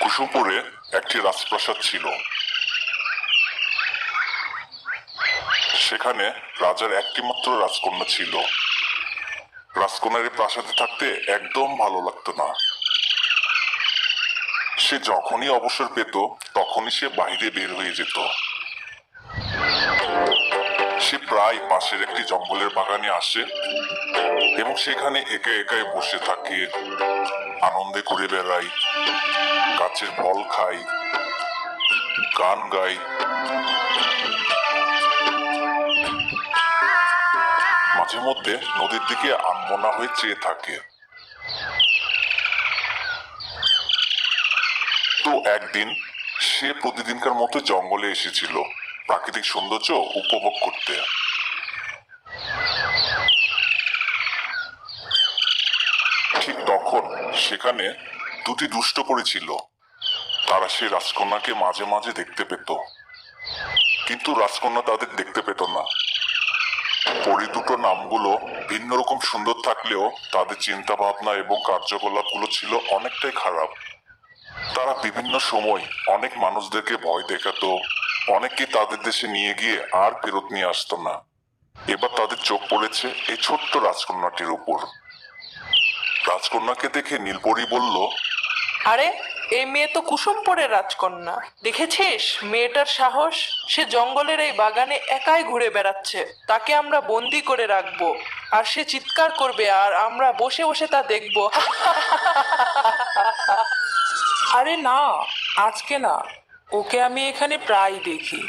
কুসুমপুরে একটি রাজপ্রাসাদ ছিল। সেখানে রাজার একটিমাত্র রাজকন্যা ছিল। রাজকন্যার প্রাসাদে থাকতে একদম ভালো লাগতো না। সে যখনই অবসর পেত, তখনই সে বাইরে বের হয়ে যেত। সে প্রায় পাশের একটি জঙ্গলের বাগানে আসে এবং সেখানে একা একাই বসে থাকে, আনন্দে ঘুরে বেড়ায়, গাছের ফল খাই গান গাই মাঝে মধ্যে নদীর দিকে আনমনা হয়ে চেয়ে থাকে। তো একদিন সে প্রতিদিনকার মতো জঙ্গলে এসেছিল। প্রাকৃতিক সৌন্দর্য উপভোগ করতে। ঠিক তখন সেখানে দুটি দুষ্ট পড়েছিল তারা সেই রাজকন্যাকে মাঝে মাঝে দেখতে পেত। কিন্তু রাজকন্যা তাদের দেখতে পেত না। পরি দুটো নামগুলো ভিন্ন রকম সুন্দর থাকলেও তাদের চিন্তা ভাবনা এবং কার্যকলাপগুলো ছিল অনেকটাই খারাপ। তারা বিভিন্ন সময় অনেক মানুষদেরকে ভয় দেখাতো অনেককে তাদের দেশে নিয়ে গিয়ে আর ফেরত নিয়ে আসতো না। এবার তাদের চোখ পড়েছে এই ছোট্ট রাজকন্যাটির উপর। রাজকন্যাকে দেখে নীলপরি বলল, আরে, এই মেয়ে তো কুসুমপুরের রাজকন্যা। দেখেছিস? মেয়েটার সাহস, সে জঙ্গলের এই বাগানে একাই ঘুরে বেড়াচ্ছে। তাকে আমরা বন্দি করে রাখব। আর সে চিৎকার করবে, আর আমরা বসে বসে তা দেখব। আরে না, আজকে না। ওকে আমি এখানে প্রায় দেখি।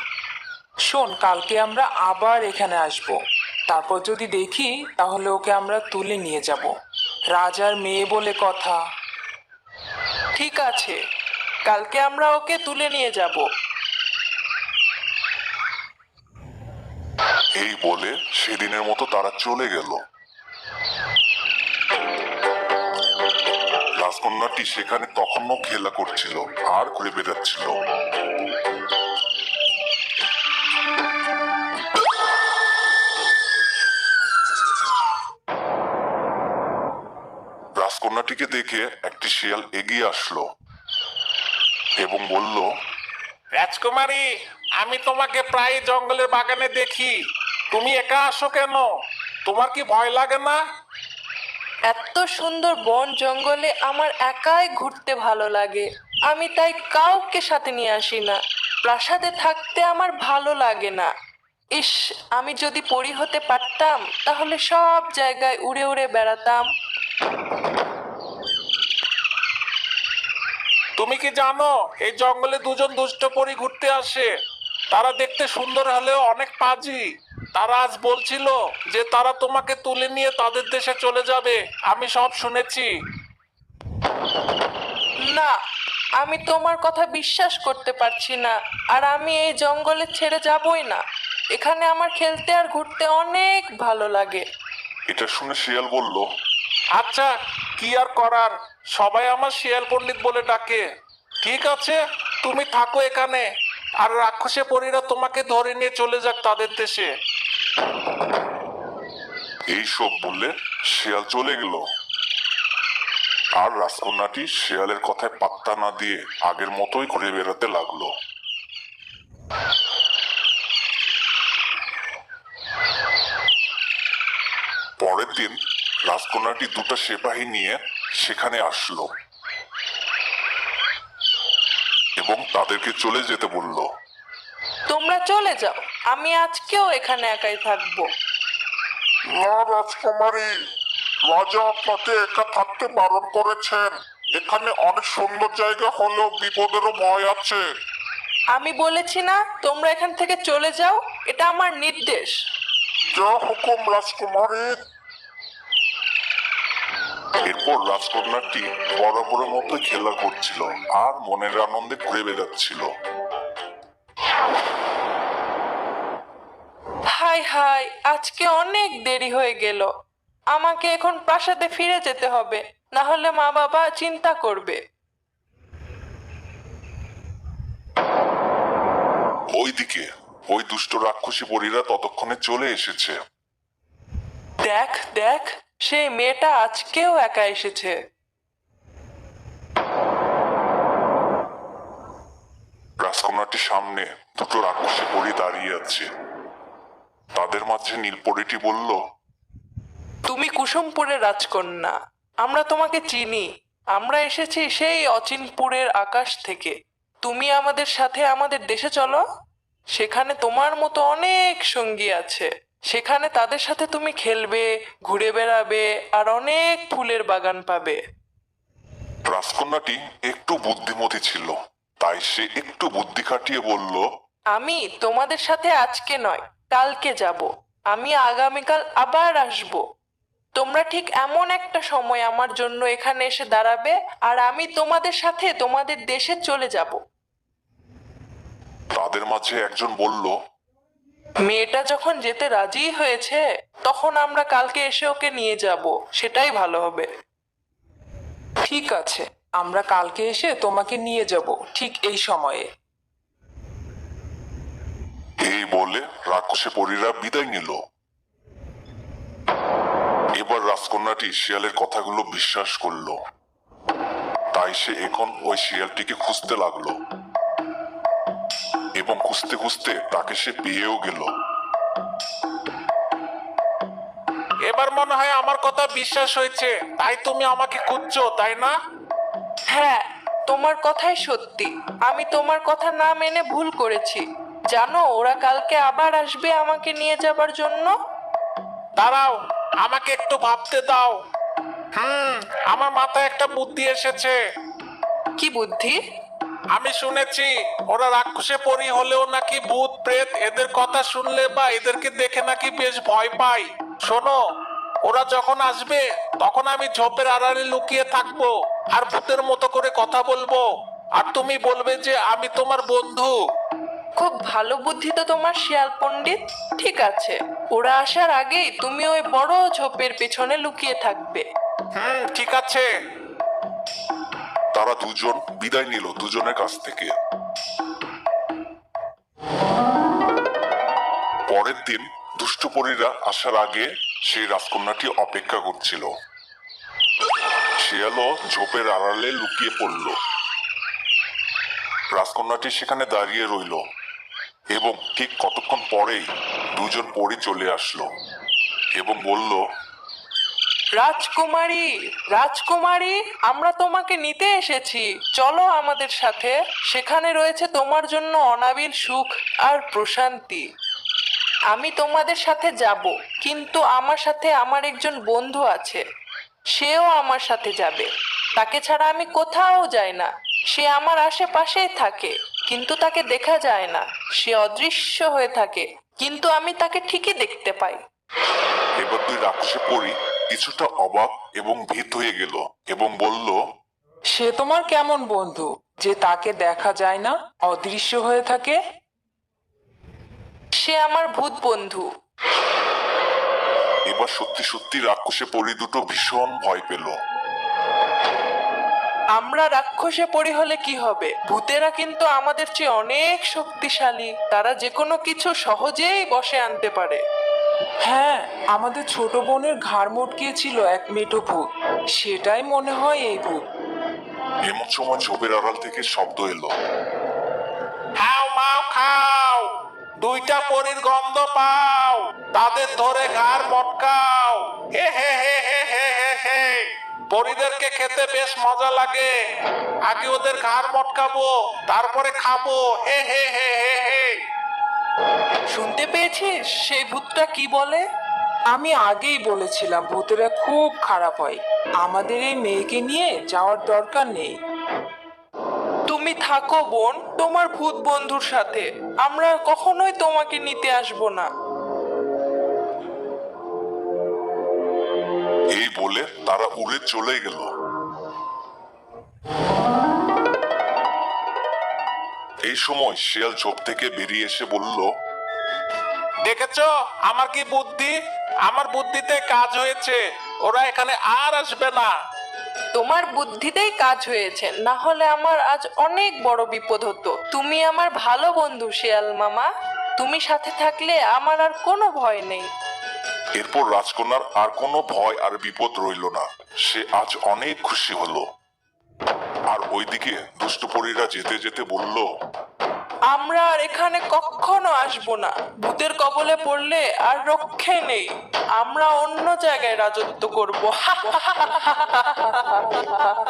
শোন, কালকে আমরা আবার এখানে আসব। তারপর যদি দেখি, তাহলে ওকে আমরা তুলে নিয়ে যাব। রাজার মেয়ে বলে কথা। ঠিক আছে, কালকে আমরা ওকে তুলে নিয়ে যাব। এই বলে সেদিনের মতো তারা চলে গেল। রাজকন্যাটি সেখানে তখনও খেলা করছিল আর ঘুরে বেড়াচ্ছিল। রাজকন্যাটিকে দেখে একটি শিয়াল এগিয়ে আসলো এবং বলল, রাজকুমারী, আমি তোমাকে প্রায় জঙ্গলের বাগানে দেখি। তুমি একা আসো কেন? তোমার কি ভয় লাগে না? এত সুন্দর বন জঙ্গলে আমার একাই ঘুরতে ভালো লাগে। আমি তাই কাউকে সাথে নিয়ে আসি না। প্রাসাদে থাকতে আমার ভালো লাগে না। ইস, আমি যদি পরি হতে পারতাম, তাহলে সব জায়গায় উড়ে উড়ে বেড়াতাম। তুমি কি জানো, এই জঙ্গলে দুজন দুষ্ট পরি ঘুরতে আসে। তারা দেখতে সুন্দর হলেও অনেক পাজি। তারা আজ বলছিল যে তারা তোমাকে তুলে নিয়ে তাদের দেশে চলে যাবে। আমি সব শুনেছি। না আমি তোমার কথা বিশ্বাস করতে পারছি না আর আমি এই জঙ্গলে ছেড়ে যাবই না। এখানে আমার খেলতে আর ঘুরতে অনেক ভালো লাগে। এটা শুনে শিয়াল বলল আচ্ছা কি আর করার? সবাই আমার শিয়াল পণ্ডিত বলে ডাকে। ঠিক আছে তুমি থাকো এখানে। আর রাক্ষসে পরীরা তোমাকে ধরে নিয়ে চলে যাক তাদের দেশে। এই সব বললে শিয়াল চলে গেল। আর রাজকন্যাটি শিয়ালের কথায় পাত্তা না দিয়ে আগের মতোই ঘুরে বেড়াতে লাগল। পরের দিন রাজকন্যাটি দুটো সেপাহী নিয়ে সেখানে আসলো এবং তাদেরকে চলে যেতে বলল। তোমরা চলে যাও। আমি আজকেও এখানে একাই থাকব। না রাজকুমারী রাজা আপনাকে একা থাকতে বারণ করেছেন। এখানে অনেক সুন্দর জায়গা হলেও বিপদেরও ভয় আছে। আমি বলেছি না তোমরা এখান থেকে চলে যাও এটা আমার নির্দেশ। যা হুকুম রাজকুমারী। এরপর রাজকন্যাটি বরাবরের মতো খেলা করছিল আর মনের আনন্দে ঘুরে বেড়াচ্ছিল। হাই হাই আজকে অনেক দেরি হয়ে গেল। আমাকে এখন প্রাসাদে ফিরে যেতে হবে না হলে মা বাবা চিন্তা করবে। ওইদিকে ওই দুষ্ট রাক্ষসী পরীরা ততক্ষণে চলে এসেছে। দেখ দেখ সেই মেয়েটা আজকেও একা এসেছে। রাজকন্যাটির সামনে দুটো রাক্ষসী পরি দাঁড়িয়ে আছে। তাদের মাঝে নীলপরিটি বলল তুমি কুসুমপুরের রাজকন্যা আমরা তোমাকে চিনি। আমরা এসেছি সেই অচিনপুরের আকাশ থেকে। তুমি আমাদের সাথে আমাদের দেশে চলো। সেখানে তোমার মতো অনেক সঙ্গী আছে। সেখানে তাদের সাথে তুমি খেলবে ঘুরে বেড়াবে আর অনেক ফুলের বাগান পাবে। রাজকন্যাটি একটু বুদ্ধিমতী ছিল তাই সে একটু বুদ্ধি খাটিয়ে বলল আমি তোমাদের সাথে আজকে নয় কালকে যাব। আমি আগামীকাল আবার আসব। তোমরা ঠিক এমন একটা সময় আমার জন্য এখানে এসে দাঁড়াবে আর আমি তোমাদের সাথে তোমাদের দেশে চলে যাব। তাদের মাঝে একজন বলল মেয়েটা যখন যেতে রাজি হয়েছে তখন আমরা কালকে এসে ওকে নিয়ে যাব। সেটাই ভালো হবে। ঠিক আছে আমরা কালকে এসে তোমাকে নিয়ে যাব ঠিক এই সময়ে। এই বলে রাক্ষসে পরীরা বিদায় নিল। এবার রাজকন্যাটি শিয়ালের কথাগুলো বিশ্বাস করল। তাই সে এখন ওই শিয়ালটিকে খুঁজতে লাগল। এবং খুঁজতে খুঁজতে তাকে সে পেয়েও গেল। এবার মনে হয় আমার কথা বিশ্বাস হয়েছে। তাই তুমি আমাকে খুঁজছো তাই না? হ্যাঁ তোমার কথাই সত্যি। আমি তোমার কথা না মেনে ভুল করেছি। জানো ওরা কালকে আবার আসবে আমাকে নিয়ে যাবার জন্য? দাঁড়াও আমাকে একটু ভাবতে দাও। হুম আমার মাথায় একটা বুদ্ধি এসেছে। কি বুদ্ধি? আমি শুনেছি ওরা রাক্ষসে পরি হলেও নাকি ভূত প্রেত এদের কথা শুনলে বা এদেরকে দেখে নাকি বেশ ভয় পায় শোনো ওরা যখন আসবে তখন আমি ঝোপের আড়ালে লুকিয়ে থাকব আর ভূতের মতো করে কথা বলব। আর তুমি বলবে যে আমি তোমার বন্ধু। খুব ভালো বুদ্ধি তো তোমার, শিয়াল পণ্ডিত। ঠিক আছে, ওরা আসার আগেই তুমি ওই বড় ঝোপের পেছনে লুকিয়ে থাকবে। হুম, ঠিক আছে। তারা দুজন বিদায় নিল দুজনের কাছ থেকে। পরের দিন দুষ্টপরীরা আসার আগে সেই রাজকন্যাটি অপেক্ষা করছিল। শিয়ালও ঝোপের আড়ালে লুকিয়ে পড়ল। রাজকন্যাটি সেখানে দাঁড়িয়ে রইল। এবং ঠিক কতক্ষণ পরেই দুজন পরী চলে আসলো এবং বলল, রাজকুমারী রাজকুমারী, আমরা তোমাকে নিতে এসেছি। চলো আমাদের সাথে। সেখানে রয়েছে তোমার জন্য অনাবিল সুখ আর প্রশান্তি। আমি তোমাদের সাথে যাব, কিন্তু আমার সাথে আমার একজন বন্ধু আছে। সেও আমার সাথে যাবে। তাকে ছাড়া আমি কোথাও যাই না। সে আমার আশেপাশেই থাকে। কিন্তু তাকে দেখা যায় না। সে অদৃশ্য হয়ে থাকে। কিন্তু আমি তাকে ঠিকই দেখতে পাই। এবার দুই রাক্ষসে পড়ি কিছুটা অবাক এবং ভীত হয়ে গেল এবং বলল সে তোমার কেমন বন্ধু? যে তাকে দেখা যায় না অদৃশ্য হয়ে থাকে? সে আমার ভূত বন্ধু। এবার সত্যি সত্যি রাক্ষসে পরি দুটো ভীষণ ভয় পেল। আমরা রাক্ষসে পড়ি হলে কি হবে? ভূতেরা কিন্তু আমাদের চেয়ে অনেক শক্তিশালী। তারা যে কোনো কিছু সহজেই বসে আনতে পারে। হ্যাঁ আমাদের ছোট বোনের ঘাড় মটকিয়েছিল এক মেটো ভূত। সেটাই মনে হয় এই ভূত। এমন সময় ঝোপের আড়াল থেকে শব্দ এলো। খাও মাও খাও। দুইটা পরির গন্ধ পাও। তাদের ধরে ঘাড় মটকাও। হে হে হে হে হে হে হে। পরিদেরকে খেতে বেশ মজা লাগে। আগে ওদের ঘাড় মটকাবো, তারপরে খাব। হে হে হে হে হে। শুনতে পেয়েছিস? সেই ভূতটা কি বলে? আমি আগেই বলেছিলাম ভূতেরা খুব খারাপ হয়। আমাদের এই মেয়েকে নিয়ে যাওয়ার দরকার নেই। তুমি থাকো বোন, তোমার ভূত বন্ধুর সাথে। আমরা কখনোই তোমাকে নিতে আসব না। বলে তারা উড়ে চলে গেল। এই সময় শিয়াল ঝোপ থেকে বেরিয়ে এসে বলল দেখেছ? আমার কি বুদ্ধি? আমার বুদ্ধিতে কাজ হয়েছে। ওরা এখানে আর আসবে না। তোমার বুদ্ধিতেই কাজ হয়েছে। না হলে আমার আজ অনেক বড় বিপদ হতো। তুমি আমার ভালো বন্ধু শিয়াল মামা। তুমি সাথে থাকলে আমার আর কোনো ভয় নেই। এরপর রাজকন্যার আর কোনো ভয় আর বিপদ রইল না। সে আজ অনেক খুশি হলো। আর ওইদিকে দুষ্টপরীরা যেতে যেতে বলল, আমরা আর এখানে কখনো আসব না। ভূতের কবলে পড়লে আর রক্ষে নেই। আমরা অন্য জায়গায় রাজত্ব করব।